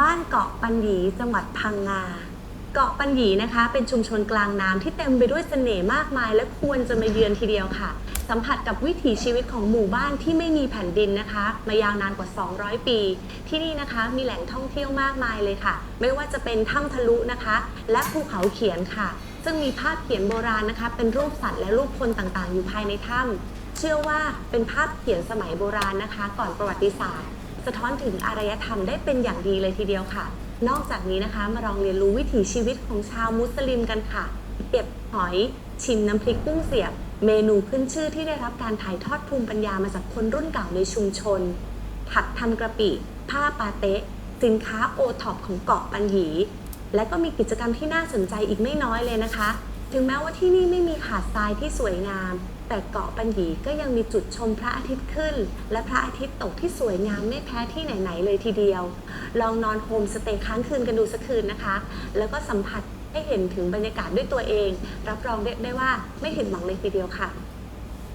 บ้านเกาะปันหยีจังหวัดพังงา เกาะปันหยีนะคะ เป็นชุมชนกลางน้ำที่เต็มไปด้วยเสน่ห์มากมาย และควรจะมาเยือนทีเดียวค่ะ สัมผัสกับวิถีชีวิตของหมู่บ้านที่ไม่มีแผ่นดินนะคะ มายาวนานกว่า 200 ปี ที่นี่นะคะมีแหล่งท่องเที่ยวมากมายเลยค่ะ ไม่ว่าจะเป็นถ้ำทะลุนะคะ และภูเขาเขียนค่ะ ซึ่งมีภาพเขียนโบราณนะคะ เป็นรูปสัตว์และรูปคนต่างๆ อยู่ภายในถ้ำเชื่อว่าเป็นภาพเขียนสมัยโบราณนะคะ ก่อนประวัติศาสตร์ สะท้อนถึงอารยธรรมได้เป็นอย่างดีเลยทีเดียวค่ะ นอกจากนี้นะคะมาลองเรียนรู้วิถีชีวิตของชาวมุสลิมกันค่ะ เก็บหอย ชิมน้ำพริกกุ้งเสียบ เมนูขึ้นชื่อที่ได้รับการถ่ายทอดภูมิปัญญามาจากคนรุ่นเก่าในชุมชน ถักทำกระปิผ้าปาเต๊ะสินค้าโอท็อปของเกาะปัญหยีและก็มีกิจกรรมที่น่าสนใจอีกไม่น้อยเลยนะคะ ถึงแม้ว่าที่นี่ไม่มีหาดทรายที่สวยงาม แต่เกาะปัญญีก็ยังมีจุดชมพระอาทิตย์ขึ้น และพระอาทิตย์ตกที่สวยงามไม่แพ้ที่ไหนๆเลยทีเดียว ลองนอนโฮมสเตย์ค้างคืนกันดูสักคืนนะคะ แล้วก็สัมผัสให้เห็นถึงบรรยากาศด้วยตัวเอง รับรองได้ได้ว่าไม่ผิดหวังเลยทีเดียวค่ะ